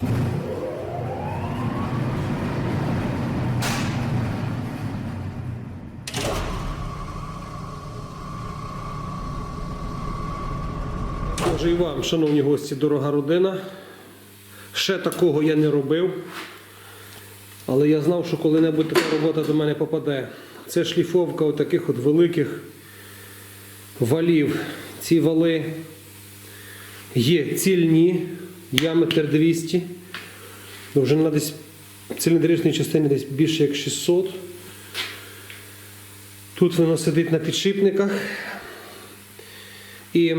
Може і вам, шановні гості, дорога родина. Ще такого я не робив. Але я знав, що коли-небудь така робота до мене попаде. Це шліфовка отаких от великих валів. Ці вали є цільні, діаметр 200. Довжина десь циліндричної частини десь більше як 600. Тут воно сидить на підшипниках. І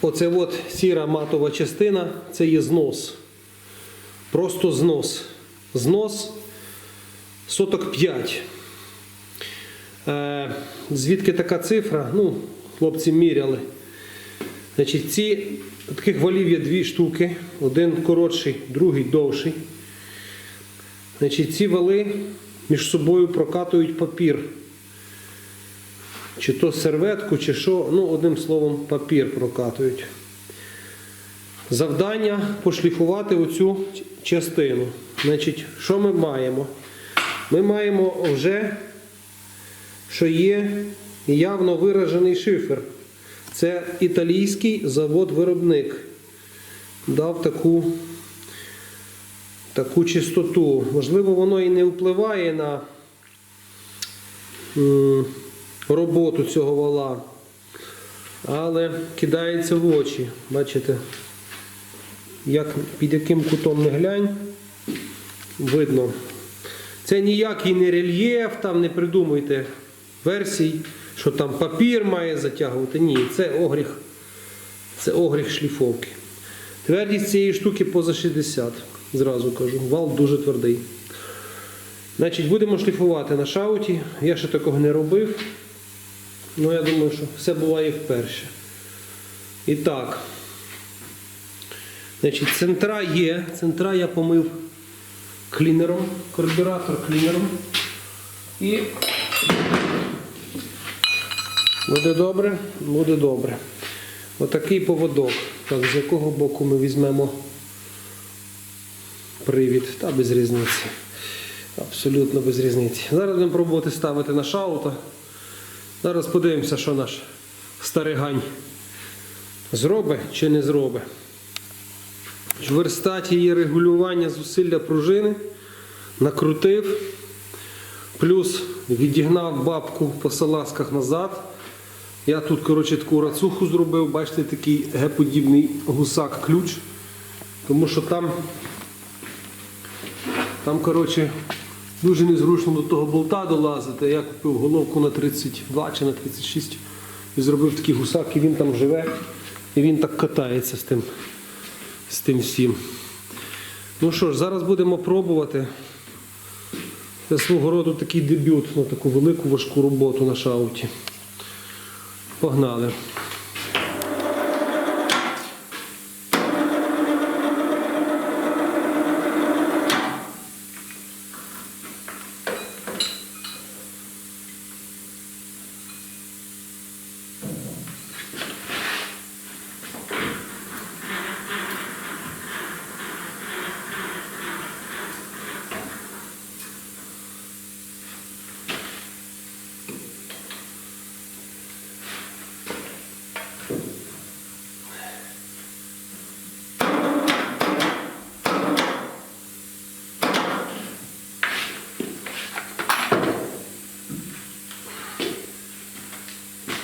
оце от сіра матова частина це є знос. Просто знос. Знос соток 5. Е, звідки така цифра? Ну, хлопці міряли. Значить, ці таких валів є дві штуки. Один коротший, другий довший. Значить, ці вали між собою прокатують папір. Чи то серветку, чи що, ну, одним словом, папір прокатують. Завдання пошліфувати оцю частину. Значить, що ми маємо? Ми маємо вже, що є явно виражений шифер. Це італійський завод-виробник. Дав таку, таку чистоту. Можливо, воно і не впливає на роботу цього вала, але кидається в очі. Бачите? як, під яким кутом не глянь, видно. Це ніякий не рельєф, там не придумуйте версій, що там папір має затягувати. Ні, це огріх, це огріх шліфовки. Твердість цієї штуки поза 60, зразу кажу. Вал дуже твердий. Значить, будемо шліфувати на шауті. Я ще такого не робив. Ну, я думаю, що все буває вперше. І так. Значить, центра є. Центра я помив клінером, карбюратор клінером. І буде добре, буде добре. Отакий поводок. Так, з якого боку ми візьмемо привід, та без різниці. Абсолютно без різниці. Зараз будемо пробувати ставити на шаута. Зараз подивимося, що наш старий гань зробить чи не зробить. В верстаті є регулювання зусилля пружини, накрутив, плюс відігнав бабку по салазках назад. Я тут коротше, таку рацуху зробив, бачите, такий геподібний гусак-ключ, тому що там, там коротше, дуже незручно до того болта долазити. Я купив головку на 32 чи на 36 і зробив такий гусак, і він там живе, і він так катається з тим з тим всім. Ну що ж, зараз будемо пробувати. Це свого роду такий дебют на таку велику важку роботу на шауті. Погнали.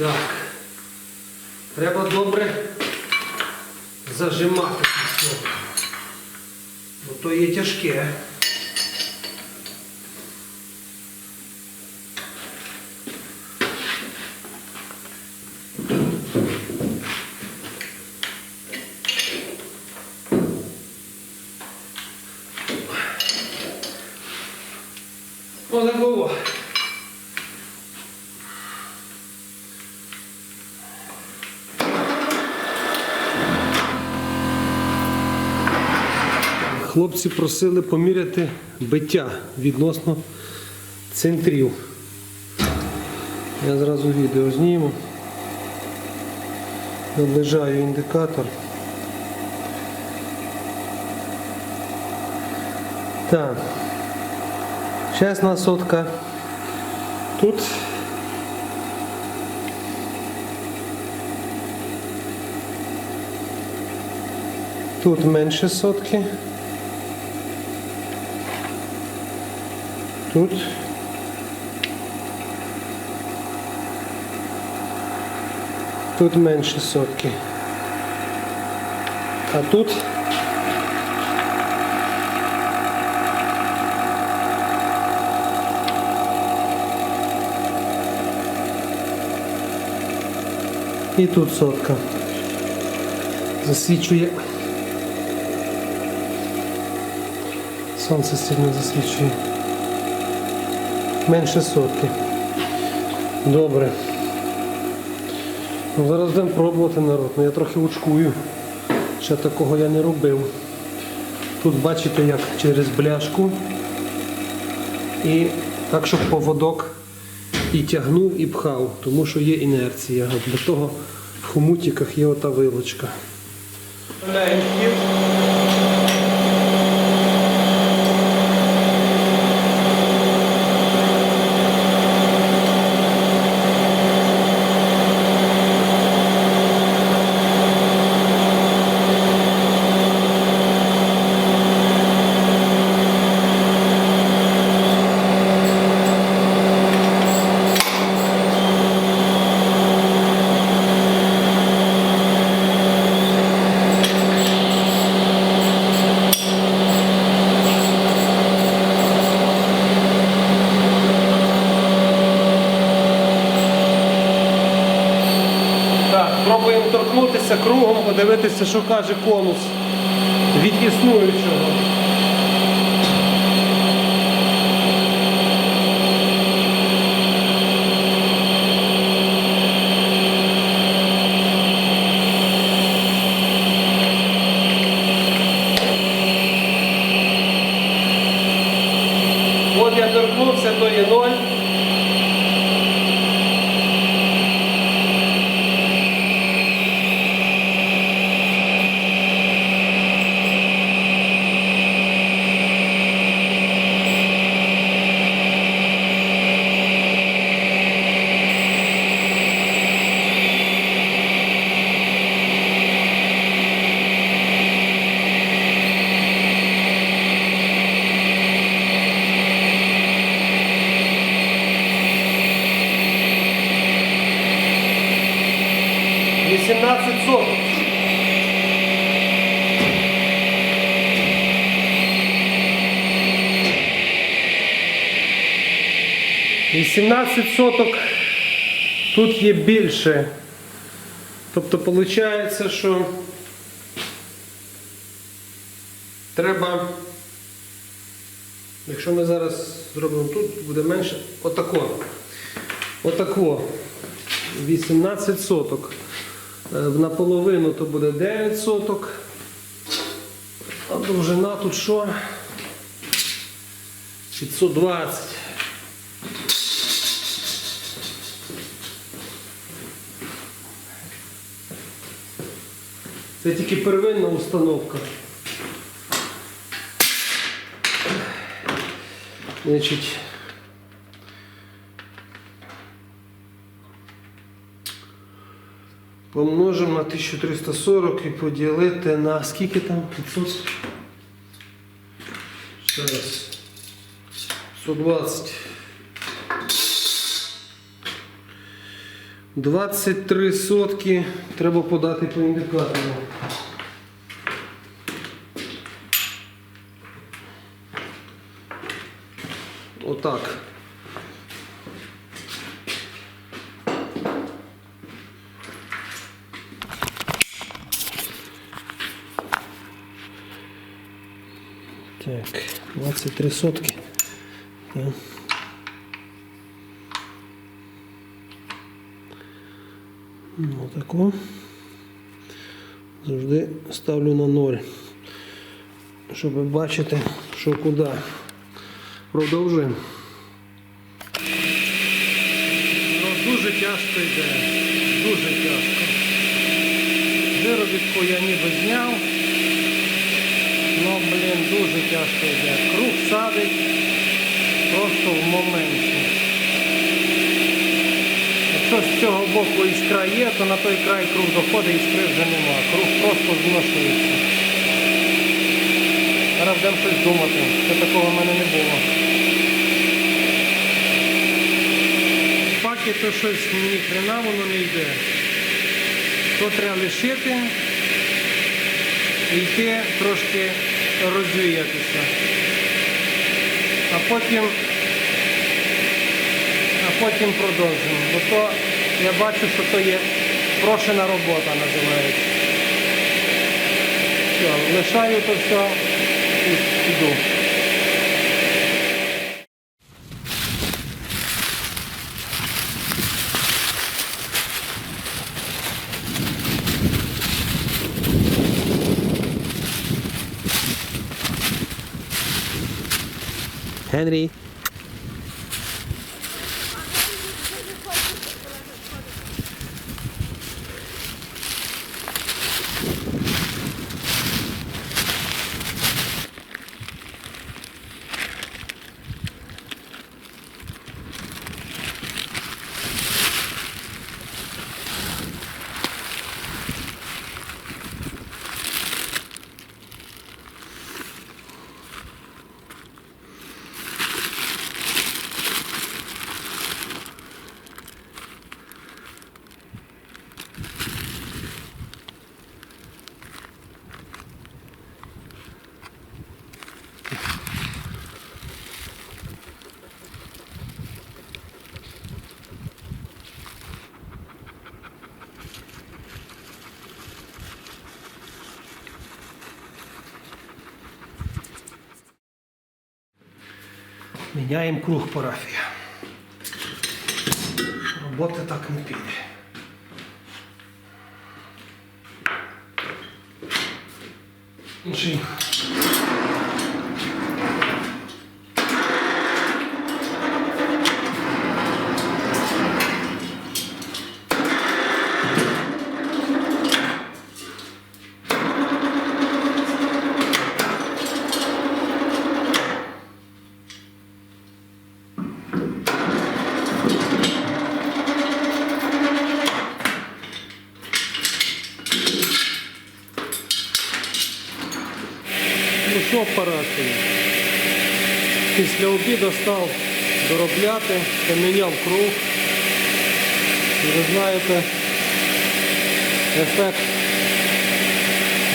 Так. Треба добре зажимати все. Бо то є тяжке. Оле Вова. Хлопці просили поміряти биття відносно центрів. Я зразу відео зніму. Наближаю індикатор. Так. Чесна сотка. Тут. Тут менше сотки. Тут. Тут менше сотки. А тут і тут сотка. Засвічує. Сонце сильно засвічує. Менше сотки. Добре. Ну, зараз будемо пробувати народ. Ну, я трохи учкую. Ще такого я не робив. Тут бачите, як через бляшку. І так, щоб поводок і тягнув, і пхав, тому що є інерція. Для того в хомутиках є ота вилочка. Так, пробуємо торкнутися кругом, подивитися, що каже конус від існуючого. От я торкнувся, то є ноль. Вісімнадцять соток. Вісімнадцять соток тут є більше. Тобто виходить, що треба, якщо ми зараз зробимо тут, буде менше. Отако. Отако. 18 соток. Е, Наполовину то буде 9 соток. А довжина тут що? 520. Це тільки первинна установка. Значить, помножимо на 1340 і поділити на скільки там? 500? Ще раз. 120. 23 сотки треба подати по індикатору. Отак. Так, 23 сотки. Ну. Завжди ставлю на ноль, щоб бачити, що куди. Продовжуємо. Ну, дуже тяжко йде. Дуже тяжко. Виробітку я ніби зняв. Ну, блін, дуже тяжко йде. Круг садить просто в моменті. Якщо з цього боку іскра є, то на той край круг доходить, іскри вже нема. Круг просто зношується. Зараз будемо щось думати. Ще такого в мене не було. Паки то щось ні хрена воно не йде. То треба лишити і йти трошки розвіятися. А потім, а потім продовжимо. Бо то я бачу, що то є прошена робота називається. Все, лишаю то все і йду. Henry Міняємо круг парафія. Роботи так не піде. Інший. Ну що парафія? Після обіду став доробляти, поміняв круг. І ви знаєте, ефект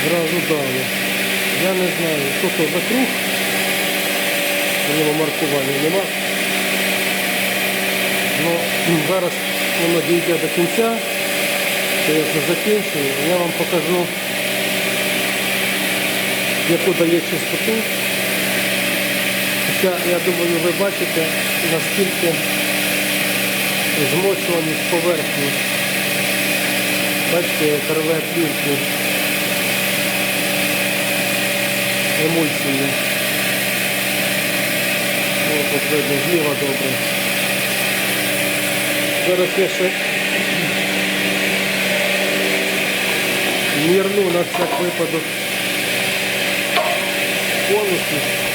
зразу дали. Я не знаю, що то за круг. У нього маркування нема. Ну, зараз воно дійде до кінця, то я вже закінчую, я вам покажу яку дає чистоту. Хоча, я думаю, ви бачите, наскільки змочуваність поверхні. Бачите, рве плівку емульсії. О, тут видно, зліва добре. Зараз я ще мірну на всяк випадок полностью.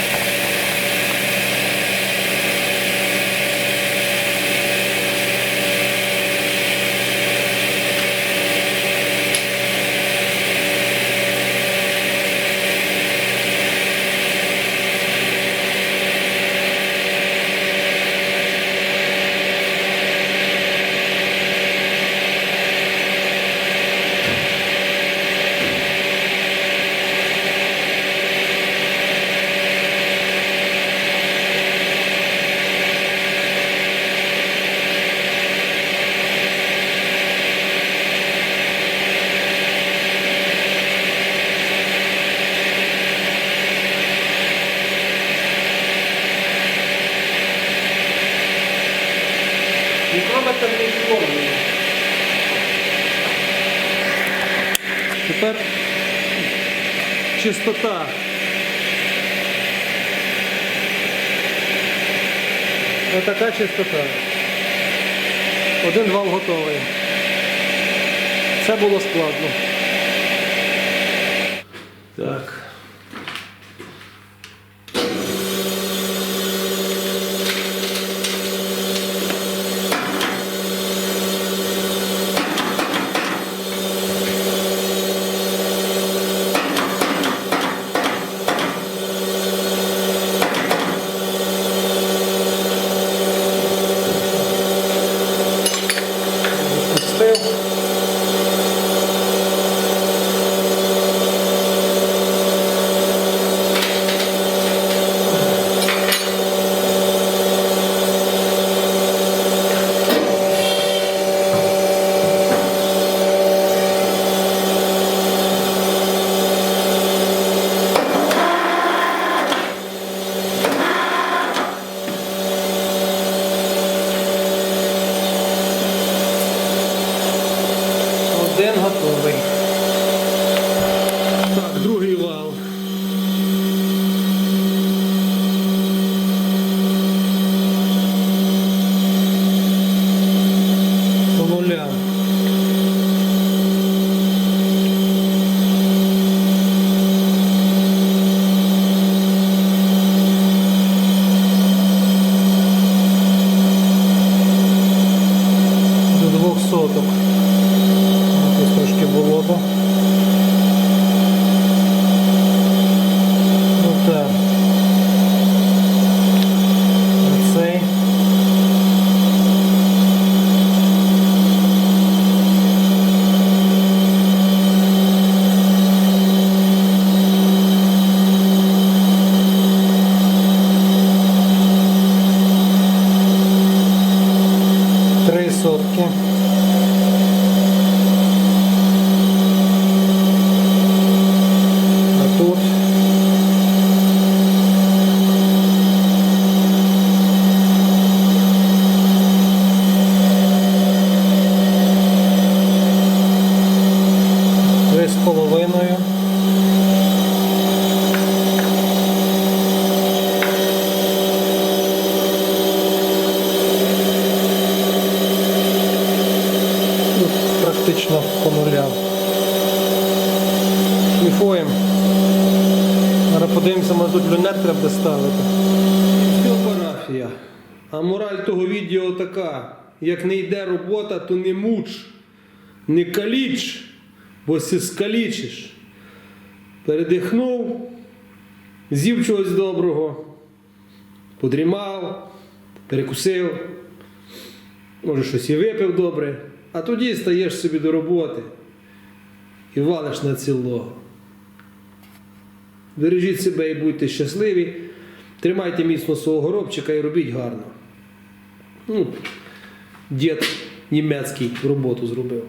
Чистота. Ось така чистота. Один вал готовий. Це було складно. Так. Така: як не йде робота, то не муч, не каліч, бо си скалічиш. Передихнув, з'їв чогось доброго, подрімав, перекусив, може щось і випив добре, а тоді стаєш собі до роботи і валиш на цілого. Бережіть себе і будьте щасливі. Тримайте міцно свого горобчика і робіть гарно. Ну, дід німецький роботу зробив.